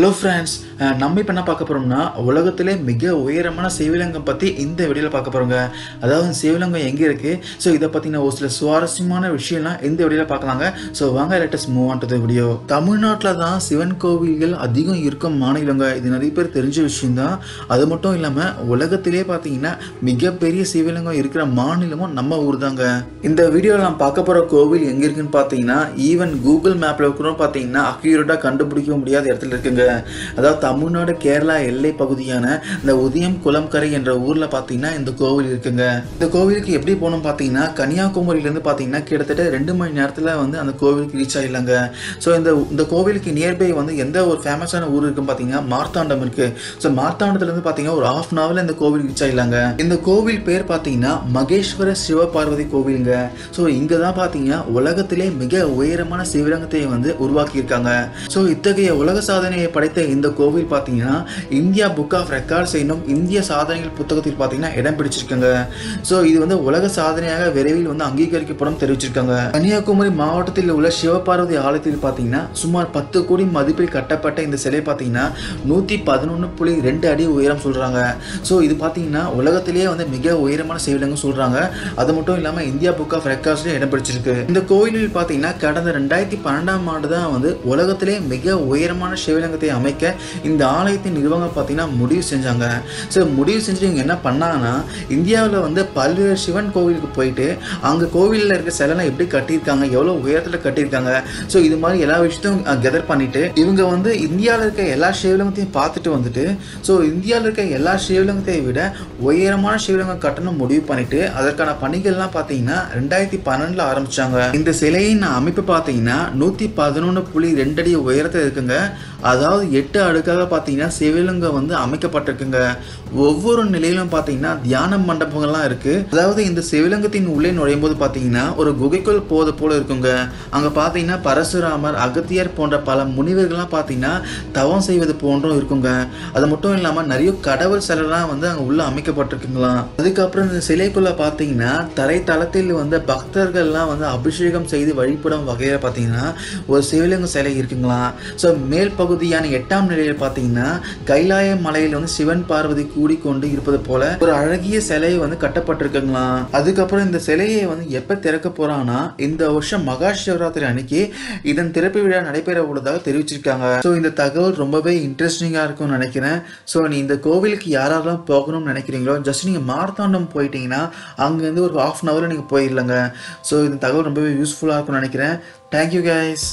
Hello friends, நம்ம இப்போ என்ன பார்க்க போகிறோம்னா உலகத்திலே மிக உயரமான சிவலிங்கம் பற்றி இந்த வீடியோவில் பார்க்க போகிறோங்க அதாவது சிவலிங்கம் எங்கே இருக்குது ஸோ இதை பார்த்தீங்கன்னா ஒரு சில சுவாரஸ்யமான விஷயம்லாம் இந்த வீடியோவில் பார்க்கலாங்க. ஸோ வாங்க latest move on to video தமிழ்நாட்டில் தான் சிவன் கோவில்கள் அதிகம் இருக்கும் மாநிலங்க. இது நிறைய பேர் தெரிஞ்ச விஷயம்தான். அது மட்டும் இல்லாமல் உலகத்திலே பார்த்தீங்கன்னா மிகப்பெரிய சிவலிங்கம் இருக்கிற மாநிலமும் நம்ம ஊர் தாங்க இந்த வீடியோவில் நான் பார்க்க போகிற கோவில் எங்கே இருக்குன்னு பார்த்தீங்கன்னா ஈவன் கூகுள் மேப்பில் கூட பார்த்தீங்கன்னா அக்யூரேட்டாக கண்டுபிடிக்க முடியாத இடத்துல இருக்குங்க. அதாவது தமிழ்நாடு கேரளா எல்லை பகுதியான இந்த உதயம் குளம்கரை என்ற ஊரில் பார்த்தீங்கன்னா இந்த கோவில் இருக்குங்க. இந்த கோவிலுக்கு எப்படி போகணும் பார்த்தீங்கன்னா கன்னியாகுமரியிலேருந்து பார்த்தீங்கன்னா கிட்டத்தட்ட ரெண்டு மணி நேரத்தில் வந்து அந்த கோவிலுக்கு ரீச் ஆகிடலாங்க ஸோ இந்த இந்த கோவிலுக்கு நியர்பை வந்து எந்த ஒரு ஃபேமஸான ஊர் இருக்குன்னு பார்த்தீங்கன்னா மார்த்தாண்டம் இருக்கு. ஸோ மார்த்தாண்டத்துலேருந்து பார்த்தீங்கன்னா ஒரு ஹாஃப் அன் ஹவரில் இந்த கோவில் ரீச் ஆகிடலாங்க இந்த கோவில் பேர் பார்த்தீங்கன்னா மகேஸ்வர சிவபார்வதி கோவிலுங்க. ஸோ இங்கே தான் பார்த்தீங்கன்னா உலகத்திலே மிக உயரமான சிவலிங்கத்தை வந்து உருவாக்கியிருக்காங்க. ஸோ இத்தகைய உலக சாதனையை படைத்த இந்த கோவில் பார்த்தீங்கன்னா இந்தியா புக் ஆஃப் ரெக்கார்ட்ஸ் என்னும் இந்திய சாதனைகள் புத்தகத்தில் பார்த்தீங்கன்னா இடம் பிடிச்சிருக்காங்க. ஸோ இது வந்து உலக சாதனையாக விரைவில் வந்து அங்கீகரிக்கப்படும் தெரிவிச்சிருக்காங்க. கன்னியாகுமரி மாவட்டத்தில் உள்ள சிவபார்வதி ஆலயத்தில் பார்த்தீங்கன்னா சுமார் பத்து கோடி மதிப்பில் கட்டப்பட்ட இந்த சிலை பார்த்தீங்கன்னா நூற்றி பதினொன்று புள்ளி ரெண்டு அடி உயரம் சொல்கிறாங்க ஸோ இது பார்த்தீங்கன்னா உலகத்திலேயே வந்து மிக உயரமான சிவலிங்கம் சொல்கிறாங்க அது மட்டும் இல்லாமல் இந்தியா புக் ஆஃப் ரெக்கார்ட்ஸ்லையும் இடம் பிடிச்சிருக்கு. இந்த கோயிலில் பார்த்தீங்கன்னா கடந்த ரெண்டாயிரத்தி பன்னெண்டாம் ஆண்டு தான் வந்து உலகத்திலே மிக உயரமான சிவலிங்கத்தை அமைக்க இந்த ஆலயத்தின் நிர்வாகம் பார்த்தீங்கன்னா முடிவு செஞ்சாங்க. ஸோ முடிவு செஞ்சு இவங்க என்ன பண்ணாங்கன்னா இந்தியாவில் வந்து பல்வேறு சிவன் கோவிலுக்கு போயிட்டு அங்கே கோவிலில் இருக்க சிலைலாம் எப்படி கட்டியிருக்காங்க எவ்வளோ உயரத்தில் கட்டியிருக்காங்க ஸோ இது மாதிரி எல்லா விஷயத்தையும் கெதர் பண்ணிட்டு இவங்க வந்து இந்தியாவில் இருக்க எல்லா சிவலிங்கத்தையும் பார்த்துட்டு வந்துட்டு ஸோ இந்தியாவில் இருக்க எல்லா சிவலிங்கத்தையும் விட உயரமான சிவலிங்கம் கட்டணும் முடிவு பண்ணிட்டு அதற்கான பணிகள்லாம் பார்த்தீங்கன்னா ரெண்டாயிரத்தி பன்னெண்டில் ஆரம்பிச்சாங்க. இந்த சிலையின் அமைப்பு பார்த்தீங்கன்னா நூற்றி பதினொன்று புள்ளி ரெண்டு அடி உயரத்தில் இருக்குங்க. அதாவது எட்டு அடுக்காக பார்த்தீங்கன்னா சிவலிங்கம் வந்து அமைக்கப்பட்டிருக்குங்க. ஒவ்வொரு நிலையிலும் பார்த்தீங்கன்னா தியான மண்டபங்கள்லாம் இருக்கு. அதாவது இந்த சிவலிங்கத்தின் உள்ளே நுழையும் போது பார்த்தீங்கன்னா ஒரு குகைக்குள் போது போல இருக்குங்க. அங்கே பார்த்தீங்கன்னா பரசுராமர் அகத்தியர் போன்ற பல முனிவர்கள்லாம் பார்த்தீங்கன்னா தவம் செய்வது போன்றும் இருக்குங்க. அது மட்டும் இல்லாமல் நிறைய கடவுள் சிலைலாம் வந்து அங்கே உள்ள அமைக்கப்பட்டிருக்குங்களாம். அதுக்கப்புறம் இந்த சிலைக்குள்ள பார்த்தீங்கன்னா தரைத்தளத்தில் வந்து பக்தர்கள்லாம் வந்து அபிஷேகம் செய்து வழிபடும் வகையில் பார்த்தீங்கன்னா ஒரு சிவலிங்க சிலை இருக்குங்களா ஸோ மேல் பகுதியான எட்டாம் நிலையில் பார்த்தீங்கன்னா கைலாய மலையில் வந்து சிவன் பார்வதி கூடிக்கொண்டு இருப்பது போல ஒரு அழகிய சிலை வந்து கட்டப்பட்டிருக்குங்களாம். அதுக்கப்புறம் இந்த சிலையை வந்து எப்போ திறக்க போறான்னா இந்த வருஷம் மகா சிவராத்திரி அன்னைக்கு இதன் திறப்பு விழா நடைபெற உள்ளதாக தெரிவிச்சிருக்காங்க. ஸோ இந்த தகவல் ரொம்பவே இன்ட்ரெஸ்டிங்காக இருக்கும்னு நினைக்கிறேன். ஸோ நீ இந்த கோவிலுக்கு யாரெல்லாம் போகணும்னு நினைக்கிறீங்களோ ஜஸ்ட் நீங்கள் மார்த்தாண்டம் போயிட்டீங்கன்னா அங்கேருந்து ஒரு ஹாஃப் அன் ஹவரில் நீங்கள் போயிடலங்க. ஸோ இந்த தகவல் ரொம்பவே யூஸ்ஃபுல்லாக இருக்கும்னு நினைக்கிறேன். Thank you guys